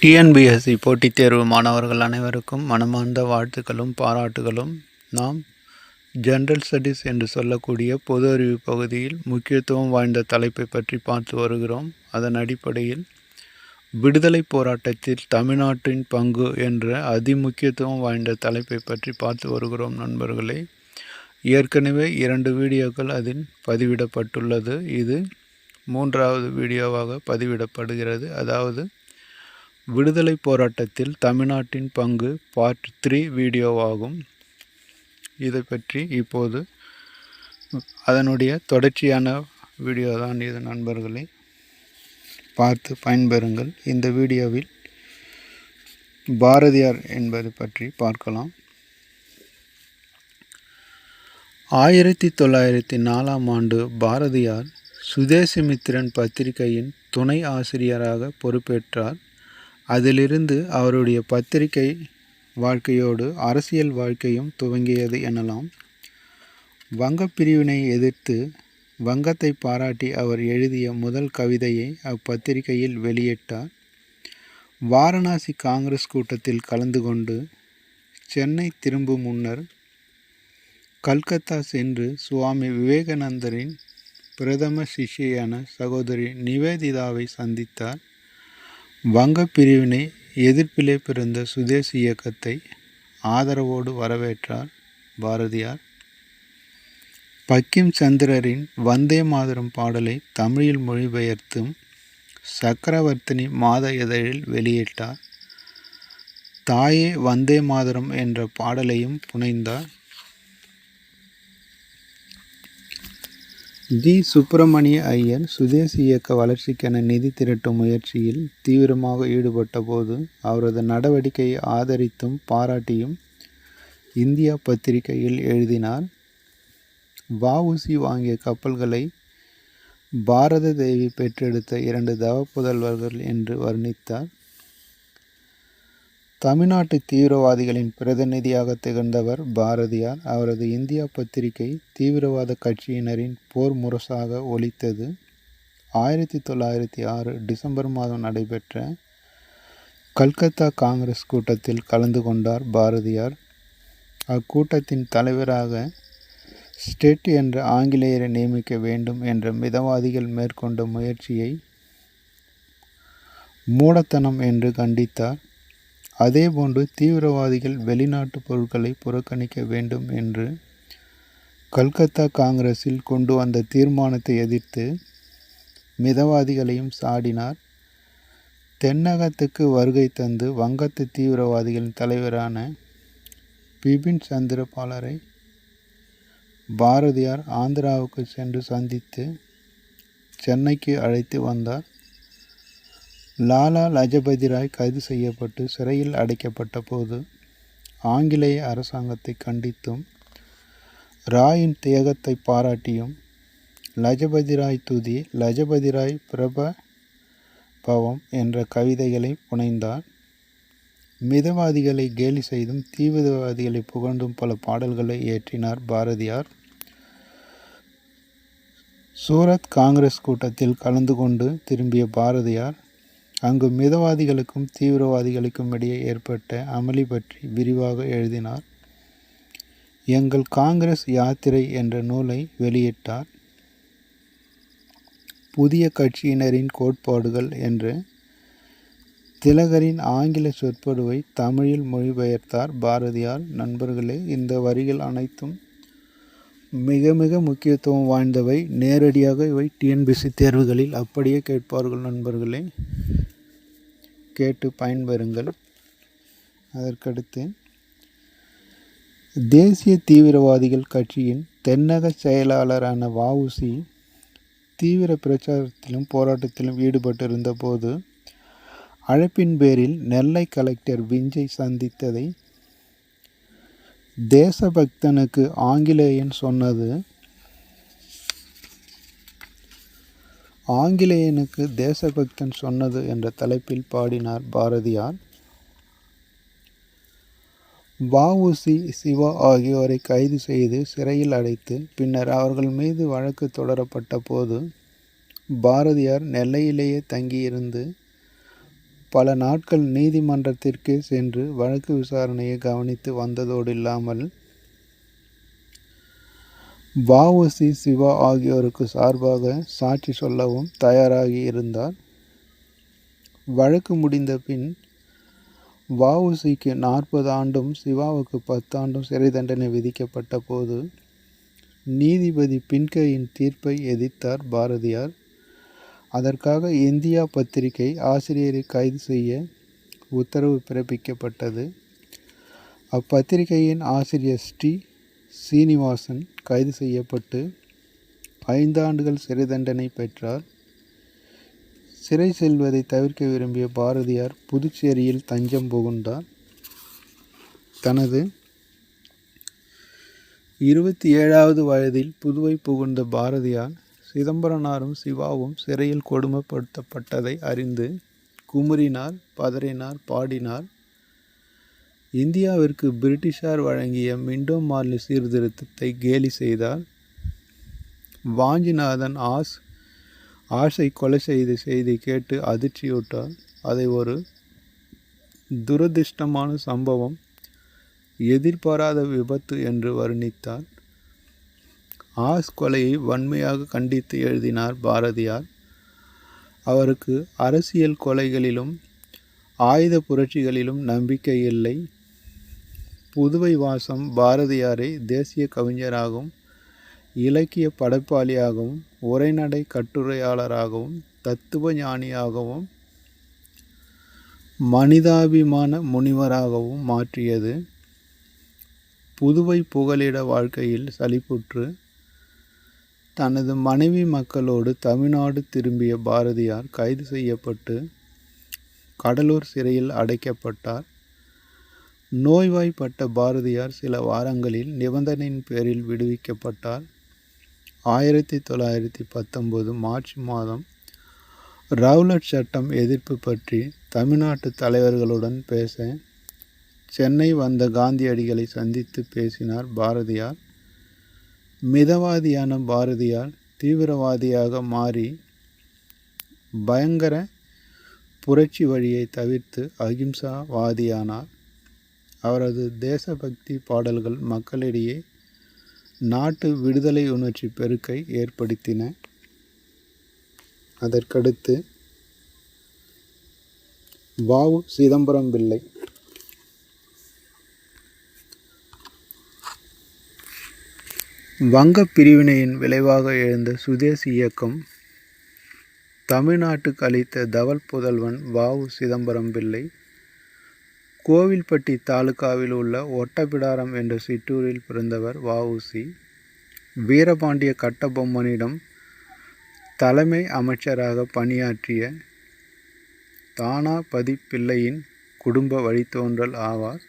TNPSC போட்டித் தேர்வு மாணவர்கள் அனைவருக்கும் மனமார்ந்த வாழ்த்துக்களும் பாராட்டுகளும். நாம் ஜென்ரல் ஸ்டடீஸ் என்று சொல்லக்கூடிய பொது அறிவு பகுதியில் முக்கியத்துவம் வாய்ந்த தலைப்பை பற்றி பார்த்து வருகிறோம். அதன் அடிப்படையில் விடுதலை போராட்டத்தில் தமிழ்நாட்டின் பங்கு என்ற அதிமுக்கியத்துவம் வாய்ந்த தலைப்பை பற்றி பார்த்து வருகிறோம் நண்பர்களே. ஏற்கனவே இரண்டு வீடியோக்கள் அதில் பதிவிடப்பட்டுள்ளது. இது மூன்றாவது வீடியோவாக பதிவிடப்படுகிறது. அதாவது விடுதலை போராட்டத்தில் தமிழ்நாட்டின் பங்கு பார்ட் த்ரீ வீடியோவாகும் இதை பற்றி இப்போது அதனுடைய தொடர்ச்சியான வீடியோ தான். இது நண்பர்களை பார்த்து பயன்பெறுங்கள். இந்த வீடியோவில் பாரதியார் என்பது பற்றி பார்க்கலாம். ஆயிரத்தி தொள்ளாயிரத்தி நாலாம் ஆண்டு பாரதியார் சுதேசமித்திரன் பத்திரிகையின் துணை ஆசிரியராக பொறுப்பேற்றார். அதிலிருந்து அவருடைய பத்திரிகை வாழ்க்கையோடு அரசியல் வாழ்க்கையும் துவங்கியது எனலாம். வங்கப் பிரிவினை எதிர்த்து வங்கத்தை பாராட்டி அவர் எழுதிய முதல் கவிதையை அப்பத்திரிகையில் வெளியிட்டார். வாரணாசி காங்கிரஸ் கூட்டத்தில் கலந்து கொண்டு சென்னை திரும்பும் முன்னர் கல்கத்தா சென்று சுவாமி விவேகானந்தரின் பிரதம சிஷ்யான சகோதரி நிவேதிதாவை சந்தித்தார். வங்கப் பிரிவினை எதிர்ப்பிலே பிறந்த சுதேசி இயக்கத்தை ஆதரவோடு வரவேற்றார் பாரதியார். பக்கிம் சந்திரரின் வந்தே மாதரம் பாடலை தமிழில் மொழிபெயர்த்தும் சக்கரவர்த்தினி மாத இதழில் வெளியிட்டார். தாயே வந்தே மாதரம் என்ற பாடலையும் புனைந்தார். ஜி சுப்பிரமணிய ஐயர் சுதேசி இயக்க வளர்ச்சிக்கென நிதி திரட்டும் முயற்சியில் தீவிரமாக ஈடுபட்ட போது அவரது நடவடிக்கையை ஆதரித்தும் பாராட்டியும் இந்தியா பத்திரிகையில் எழுதினார். வஉசி வாங்கிய கப்பல்களை பாரத தேவி பெற்றெடுத்த இரண்டு தவ புதல்வர்கள் என்று வர்ணித்தார். தமிழ்நாட்டு தீவிரவாதிகளின் பிரதிநிதியாக திகழ்ந்தவர் பாரதியார். அவரது இந்தியா பத்திரிகை தீவிரவாத கட்சியினரின் போர் முரசாக ஒலித்தது. ஆயிரத்தி தொள்ளாயிரத்தி ஆறு டிசம்பர் மாதம் நடைபெற்ற கல்கத்தா காங்கிரஸ் கூட்டத்தில் கலந்து கொண்டார் பாரதியார். அக்கூட்டத்தின் தலைவராக ஸ்டெட் என்ற ஆங்கிலேயரை நியமிக்க வேண்டும் என்ற மிதவாதிகள் மேற்கொண்ட முயற்சியை மூடத்தனம் என்று கண்டித்தார். அதேபோன்று தீவிரவாதிகள் வெளிநாட்டு பொருட்களை புறக்கணிக்க வேண்டும் என்று கல்கத்தா காங்கிரஸில் கொண்டு வந்த தீர்மானத்தை எதிர்த்து மிதவாதிகளையும் சாடினார். தென்னகத்துக்கு வருகை தந்து வங்கத்து தீவிரவாதிகளின் தலைவரான பிபின் சந்திரபாலரை பாரதியார் ஆந்திராவுக்கு சென்று சந்தித்து சென்னைக்கு அழைத்து வந்தார். லாலா லஜபதி ராய் கைது செய்யப்பட்டு சிறையில் அடைக்கப்பட்ட போது ஆங்கிலேய அரசாங்கத்தை கண்டித்தும் ராயின் தியாகத்தை பாராட்டியும் லஜபதி ராய் துதி லஜபதி ராய் பிரப பவம் என்ற கவிதைகளை புனைந்தார். மிதவாதிகளை கேலி செய்தும் தீவிரவாதிகளை புகழ்ந்தும் பல பாடல்களை இயற்றினார் பாரதியார். சூரத் காங்கிரஸ் கூட்டத்தில் கலந்து கொண்டு திரும்பிய பாரதியார் அங்கு மிதவாதிகளுக்கும் தீவிரவாதிகளுக்கும் இடையே ஏற்பட்ட அமளி பற்றி விரிவாக எழுதினார். எங்கள் காங்கிரஸ் யாத்திரை என்ற நூலை வெளியிட்டார். புதிய கட்சியினரின் கோட்பாடுகள் என்று திலகரின் ஆங்கில சொற்பொழிவை தமிழில் மொழிபெயர்த்தார் பாரதியார். நண்பர்களே இந்த வரிகள் அனைத்தும் மிக மிக முக்கியத்துவம் வாய்ந்தவை. நேரடியாக இவை டிஎன்பிசி தேர்வுகளில் அப்படியே கேட்பார்கள் நண்பர்களே. கேட்டு பயன்பெறுங்கள். அதற்கடுத்து தேசிய தீவிரவாதிகள் கட்சியின் தென்னக செயலாளரான வவுசி தீவிர பிரச்சாரத்திலும் போராட்டத்திலும் ஈடுபட்டிருந்த போது அழைப்பின் பேரில் நெல்லை கலெக்டர் விஞ்சை சந்தித்ததை தேசபக்தனுக்கு ஆங்கிலேயன் சொன்னது ஆங்கிலேயனுக்கு தேசபக்தன் சொன்னது என்ற தலைப்பில் பாடினார் பாரதியார். வஉசி சிவா ஆகியோரை கைது செய்து சிறையில் அடைத்து பின்னர் அவர்கள் மீது வழக்கு தொடரப்பட்ட போது பாரதியார் நெல்லையிலேயே தங்கியிருந்து பல நாட்கள் நீதிமன்றத்திற்கே சென்று வழக்கு விசாரணையை கவனித்து வந்ததோடு இல்லாமல் வஉசி சிவா ஆகியோருக்கு சார்பாக சாட்சி சொல்லவும் தயாராகி இருந்தார். வழக்கு முடிந்த பின் வஉசிக்கு நாற்பது ஆண்டும் சிவாவுக்கு பத்தாண்டும் சிறை தண்டனை விதிக்கப்பட்ட போது நீதிபதி பின்கையின் தீர்ப்பை எதிர்த்தார் பாரதியார். அதற்காக இந்தியா பத்திரிகை ஆசிரியரை கைது செய்ய உத்தரவு பிறப்பிக்கப்பட்டது. அப்பத்திரிகையின் ஆசிரியர் ஸ்ரீ சீனிவாசன் கைது செய்யப்பட்டு ஐந்து ஆண்டுகள் சிறை தண்டனை பெற்றார். சிறை செல்வதை தவிர்க்க விரும்பிய பாரதியார் புதுச்சேரியில் தஞ்சம் புகுந்தார். தனது இருபத்தி ஏழாவது வயதில் புதுவை புகுந்த பாரதியார் சிதம்பரனாரும் சிவாவும் சிறையில் கொடுமைப்படுத்தப்பட்டதை அறிந்து குமுறினார் பதறினார் பாடினார். இந்தியாவிற்கு பிரிட்டிஷார் வழங்கிய மிண்டோ மார்லி சீர்திருத்தத்தை கேலி செய்தார். வாஞ்சிநாதன் ஆஸ் ஆஷை கொலை செய்த செய்தி கேட்டு அதிர்ச்சியூட்டார். அதை ஒரு துரதிர்ஷ்டமான சம்பவம் எதிர்பாராத விபத்து என்று வர்ணித்தார். ஆஸ் கொலையை வன்மையாக கண்டித்து எழுதினார் பாரதியார். அவருக்கு அரசியல் கொலைகளிலும் ஆயுத புரட்சிகளிலும் நம்பிக்கை இல்லை. புதுவை வாசம் பாரதியாரை தேசிய கவிஞராகவும் இலக்கிய படைப்பாளியாகவும் உரைநடை கட்டுரையாளராகவும் தத்துவ ஞானியாகவும் மனிதாபிமான முனிவராகவும் மாற்றியது. புதுவை புகலிட வாழ்க்கையில் சலிப்புற்று தனது மனைவி மக்களோடு தமிழ்நாடு திரும்பிய பாரதியார் கைது செய்யப்பட்டு கடலூர் சிறையில் அடைக்கப்பட்டார். நோய்வாய்ப்பட்ட பாரதியார் சில வாரங்களில் நிபந்தனையின் பேரில் விடுவிக்கப்பட்டார். ஆயிரத்தி தொள்ளாயிரத்தி பத்தொம்போது மார்ச் மாதம் ரவுலட் சட்டம் எதிர்ப்பு பற்றி தமிழ்நாட்டு தலைவர்களுடன் பேச சென்னை வந்த காந்தியடிகளை சந்தித்து பேசினார் பாரதியார். மிதவாதியான பாரதியார் தீவிரவாதியாக மாறி பயங்கர புரட்சி வழியை தவிர்த்து அகிம்சாவாதியானார். அவரது தேசபக்தி பாடல்கள் மக்களிடையே நாட்டு விடுதலை உணர்ச்சி பெருக்கை ஏற்படுத்தின. அதற்கடுத்து வாவு சிதம்பரம் பிள்ளை. வங்க பிரிவினையின் விளைவாக எழுந்த சுதேசி இயக்கம் தமிழ்நாட்டுக்கு அளித்த தவல் புதல்வன் வாவு சிதம்பரம் பிள்ளை கோவில்பட்டி தாலுகாவில் உள்ள ஒட்டப்பிடாரம் என்ற சிற்றூரில் பிறந்தவர் வஉசி வீரபாண்டிய கட்டபொம்மனிடம் தலைமை அமைச்சராக பணியாற்றிய தானாபதி பிள்ளையின் குடும்ப வழித்தோன்றல் ஆவார்.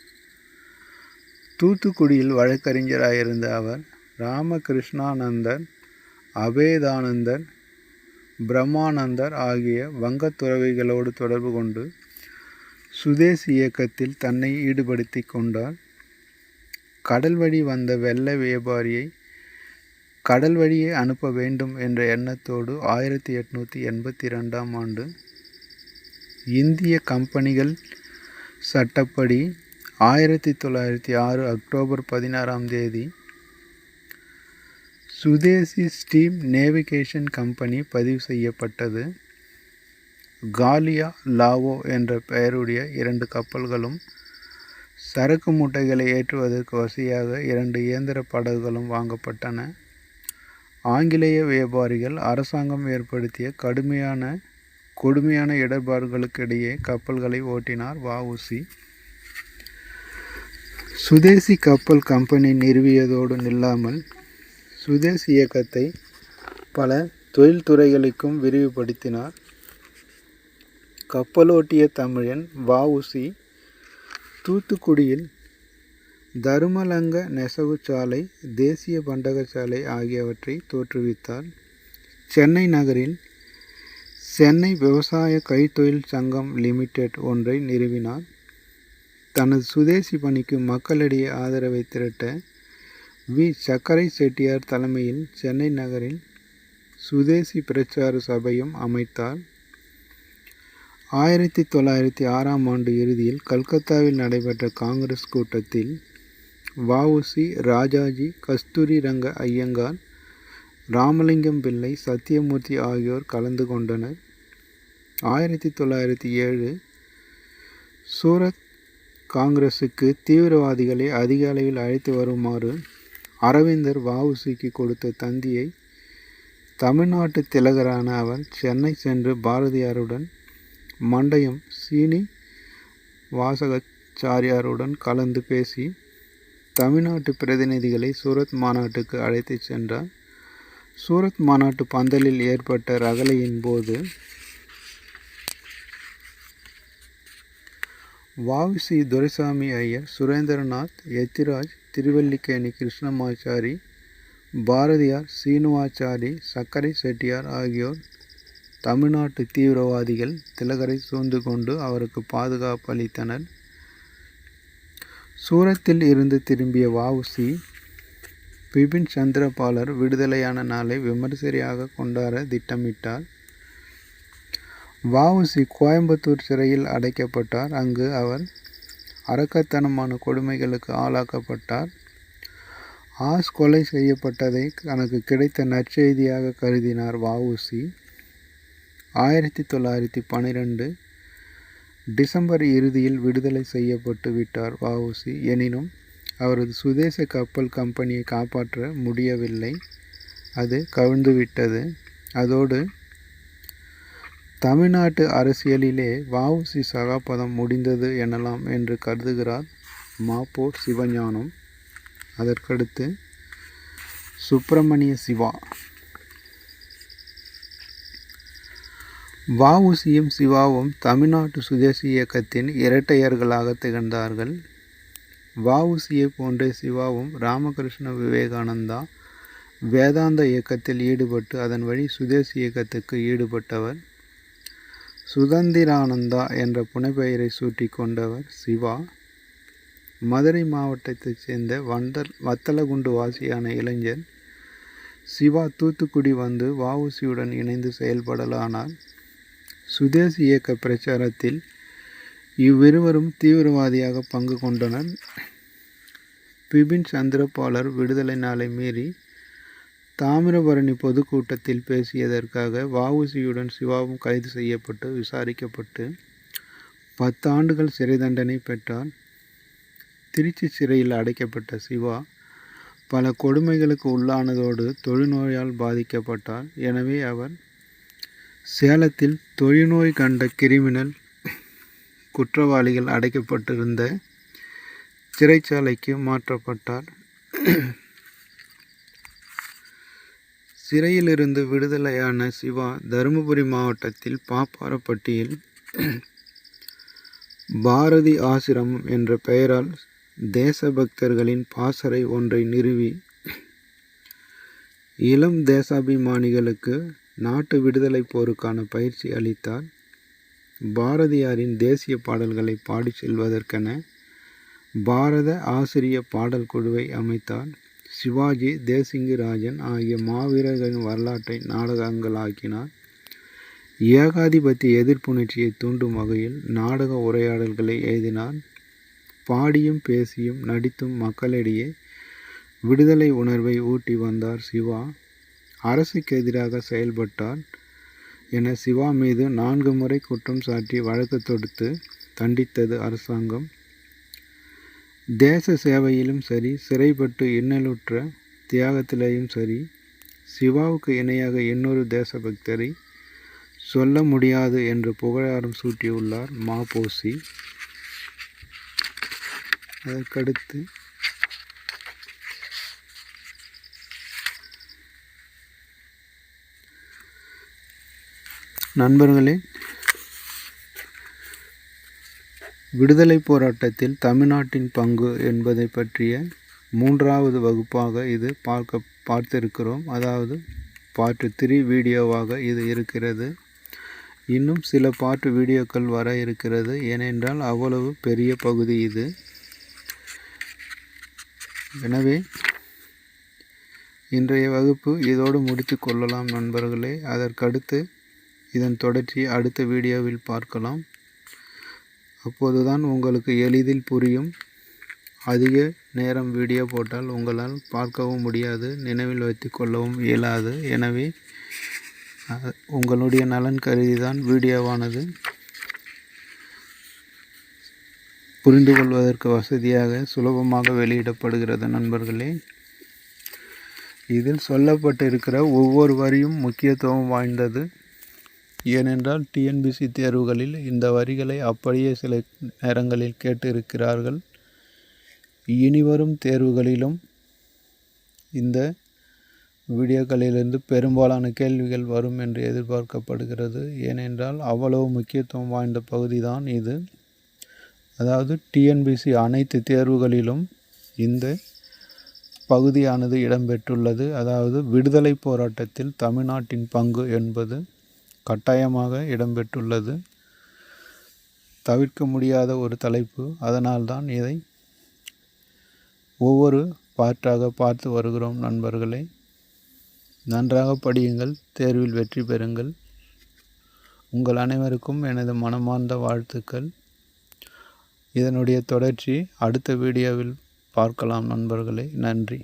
தூத்துக்குடியில் வழக்கறிஞராயிருந்த அவர் ராமகிருஷ்ணானந்தர் அபேதானந்தர் பிரம்மானந்தர் ஆகிய வங்கத் துறவிகளோடு தொடர்பு கொண்டு சுதேசி இயக்கத்தில் தன்னை ஈடுபடுத்தி கொண்டார் கடல் வழி வந்த வெள்ள வியாபாரியை கடல் வழியே அனுப்ப வேண்டும் என்ற எண்ணத்தோடு ஆயிரத்தி எட்நூற்றி எண்பத்தி ரெண்டாம் ஆண்டு இந்திய கம்பெனிகள் சட்டப்படி ஆயிரத்தி தொள்ளாயிரத்தி ஆறு அக்டோபர் பதினாறாம் தேதி சுதேசி ஸ்டீம் நேவிகேஷன் கம்பெனி பதிவு செய்யப்பட்டது. காலியா லாவோ என்ற பெயருடைய இரண்டு கப்பல்களும் சரக்கு மூட்டைகளை ஏற்றுவதற்கு வசதியாக இரண்டு இயந்திர படகுகளும் வாங்கப்பட்டன. ஆங்கிலேய வியாபாரிகள் அரசாங்கம் ஏற்படுத்திய கடுமையான கொடுமையான இடர்பாடுகளுக்கிடையே கப்பல்களை ஓட்டினார் வஉசி. சுதேசி கப்பல் கம்பெனி நிறுவியதோடு நில்லாமல் சுதேசி இயக்கத்தை பல தொழில்துறைகளுக்கும் விரிவுபடுத்தினார். கப்பலோட்டிய தமிழன் வஉசி தூத்துக்குடியில் தருமலங்க நெசவு சாலை தேசிய பண்டகசாலை ஆகியவற்றை தோற்றுவித்தார். சென்னை நகரில் சென்னை விவசாய கைத்தொழில் சங்கம் லிமிடெட் ஒன்றை நிறுவினார். தனது சுதேசி பணிக்கு மக்களிடையே ஆதரவை திரட்ட வி. சக்கரை செட்டியார் தலைமையில் சென்னை நகரில் சுதேசி பிரச்சார சபையும் அமைத்தார். ஆயிரத்தி தொள்ளாயிரத்தி ஆறாம் ஆண்டு இறுதியில் கல்கத்தாவில் நடைபெற்ற காங்கிரஸ் கூட்டத்தில் வஉசி ராஜாஜி கஸ்தூரி ரங்க ஐயங்கார் ராமலிங்கம் பிள்ளை சத்தியமூர்த்தி ஆகியோர் கலந்து கொண்டனர். ஆயிரத்தி தொள்ளாயிரத்தி ஏழு சூரத் காங்கிரஸுக்கு தீவிரவாதிகளை அதிக அளவில் அழைத்து வருமாறு அரவிந்தர் வஉசிக்கு கொடுத்த தந்தியை தமிழ்நாட்டு திலகரான அவர் சென்னை சென்று பாரதியாருடன் மண்டயம் சீனி வாசகாச்சாரியாருடன் கலந்து பேசி தமிழ்நாட்டு பிரதிநிதிகளை சூரத் மாநாட்டுக்கு அழைத்து சென்றார். சூரத் மாநாட்டு பந்தலில் ஏற்பட்ட ரகளையின் போது வாவிசி துரைசாமி ஐயர் சுரேந்திரநாத் எத்திராஜ் திருவல்லிக்கேணி கிருஷ்ணமாச்சாரி பாரதியார் சீனுவாச்சாரி சக்கரை செட்டியார் ஆகியோர் தமிழ்நாட்டு தீவிரவாதிகள் திலகரை சூழ்ந்து கொண்டு அவருக்கு பாதுகாப்பு அளித்தனர். சூரத்தில் இருந்து திரும்பிய வஉசி பிபின் சந்திரபாலர் விடுதலையான நாளை விமர்சரியாக கொண்டாட திட்டமிட்டார். வஉசி கோயம்புத்தூர் சிறையில் அடைக்கப்பட்டார். அங்கு அவர் அரக்கத்தனமான கொடுமைகளுக்கு ஆளாக்கப்பட்டார். ஆஸ் கொலை செய்யப்பட்டதை தனக்கு கிடைத்த நற்செய்தியாக கருதினார் வஉசி. ஆயிரத்தி தொள்ளாயிரத்தி பன்னிரெண்டு டிசம்பர் இறுதியில் விடுதலை செய்யப்பட்டு விட்டார் வஉசி. எனினும் அவரது சுதேச கப்பல் கம்பெனியை காப்பாற்ற முடியவில்லை. அது கவிழ்ந்துவிட்டது அதோடு தமிழ்நாட்டு அரசியலிலே வஉசி சகாபதம் முடிந்தது எனலாம் என்று கருதுகிறார் மாப்போ சிவஞானம். அதற்கடுத்து சுப்பிரமணிய சிவா. வஉசியும் சிவாவும் தமிழ்நாட்டு சுதேசி இயக்கத்தின் இரட்டையர்களாக திகழ்ந்தார்கள். வஉசியை போன்றே சிவாவும் ராமகிருஷ்ண விவேகானந்தா வேதாந்த இயக்கத்தில் ஈடுபட்டு அதன் வழி சுதேசி இயக்கத்துக்கு ஈடுபட்டவர். சுதந்திரானந்தா என்ற புனைப்பெயரை சூட்டி கொண்டவர் சிவா. மதுரை மாவட்டத்தைச் சேர்ந்த வண்டல் வத்தலகுண்டு வாசியான இளைஞர் சிவா தூத்துக்குடி வந்து வஉசியுடன் இணைந்து செயல்படலானார். சுதேசி இயக்க பிரச்சாரத்தில் இவ்விருவரும் தீவிரவாதியாக பங்கு கொண்டனர். பிபின் சந்திரபாலர் விடுதலை நாளை மீறி தாமிரபரணி பொதுக்கூட்டத்தில் பேசியதற்காக வவுசியுடன் சிவாவும் கைது செய்யப்பட்டு விசாரிக்கப்பட்டு பத்து ஆண்டுகள் சிறை தண்டனை பெற்றார். திருச்சி சிறையில் அடைக்கப்பட்ட சிவா பல கொடுமைகளுக்கு உள்ளானதோடு தொழுநோயால் பாதிக்கப்பட்டார். எனவே அவர் சேலத்தில் தொழுநோய் கண்ட கிரிமினல் குற்றவாளிகள் அடைக்கப்பட்டிருந்த சிறைச்சாலைக்கு மாற்றப்பட்டார். சிறையிலிருந்து விடுதலையான சிவா தருமபுரி மாவட்டத்தில் பாப்பாரப்பட்டியில் பாரதி ஆசிரமம் என்ற பெயரால் தேசபக்தர்களின் பாசறை ஒன்றை நிறுவி இளம் தேசாபிமானிகளுக்கு நாட்டு விடுதலை போருக்கான பயிற்சி அளித்தார். பாரதியாரின் தேசிய பாடல்களை பாடி செல்வதற்கென பாரத ஆசிரிய பாடல் குழுவை அமைத்தார். சிவாஜி தேசிங்கு ராஜன் ஆகிய மாவீரர்களின் வரலாற்றை நாடகங்களாக்கினார். ஏகாதிபத்திய எதிர்ப்புணர்ச்சியை தூண்டும் வகையில் நாடக உரையாடல்களை எழுதினார். பாடியும் பேசியும் நடித்தும் மக்களிடையே விடுதலை உணர்வை ஊட்டி வந்தார் சிவா. அரசுக்கு எதிராக செயல்பட்டார் என சிவா மீது நான்கு முறை குற்றம் சாட்டி வழக்கு தொடுத்து தண்டித்தது அரசாங்கம். தேச சேவையிலும் சரி சிறைப்பட்டு இன்னலுற்ற தியாகத்திலேயும் சரி சிவாவுக்கு இணையாக இன்னொரு தேசபக்தரை சொல்ல முடியாது என்று புகழாரம் சூட்டியுள்ளார் மாபோசி அதற்கடுத்து நண்பர்களே விடுதலை போராட்டத்தில் தமிழ்நாட்டின் பங்கு என்பதை பற்றிய மூன்றாவது வகுப்பாக இது பார்க்க பார்த்திருக்கிறோம். அதாவது பார்ட் த்ரீ வீடியோவாக இது இருக்கிறது. இன்னும் சில பாட்டு வீடியோக்கள் வர இருக்கிறது. ஏனென்றால் அவ்வளவு பெரிய பகுதி இது. எனவே இன்றைய வகுப்பு இதோடு முடித்து கொள்ளலாம் நண்பர்களே. அதற்கடுத்து இதன் தொடர்ச்சி அடுத்த வீடியோவில் பார்க்கலாம். அப்போதுதான் உங்களுக்கு எளிதில் புரியும். அதிக நேரம் வீடியோ போட்டால் உங்களால் பார்க்கவும் முடியாது நினைவில் வைத்து கொள்ளவும் இயலாது. எனவே உங்களுடைய நலன் கருதி தான் வீடியோவானது. புரிந்து கொள்வதற்கு வசதியாக சுலபமாக வெளியிடப்படுகிறது நண்பர்களே. இதில் சொல்லப்பட்டிருக்கிற ஒவ்வொரு வரியும் முக்கியத்துவம் வாய்ந்தது. ஏனென்றால் டிஎன்பிசி தேர்வுகளில் இந்த வரிகளை அப்படியே சில நேரங்களில் கேட்டிருக்கிறார்கள். இனிவரும் தேர்வுகளிலும் இந்த வீடியோக்களிலிருந்து பெரும்பாலான கேள்விகள் வரும் என்று எதிர்பார்க்கப்படுகிறது. ஏனென்றால் அவ்வளவு முக்கியத்துவம் வாய்ந்த பகுதி தான் இது. அதாவது டிஎன்பிசி அனைத்து தேர்வுகளிலும் இந்த பகுதியானது இடம்பெற்றுள்ளது. அதாவது விடுதலை போராட்டத்தில் தமிழ்நாட்டின் பங்கு என்பது கட்டாயமாக இடம்பெற்றுள்ளது. தவிர்க்க முடியாத ஒரு தலைப்பு. அதனால்தான் இதை ஒவ்வொரு பாட்டாக பார்த்து வருகிறோம் நண்பர்களே. நன்றாக படியுங்கள். தேர்வில் வெற்றி பெறுங்கள். உங்கள் அனைவருக்கும் எனது மனமார்ந்த வாழ்த்துக்கள். இதனுடைய தொடர்ச்சி அடுத்த வீடியோவில் பார்க்கலாம் நண்பர்களே. நன்றி.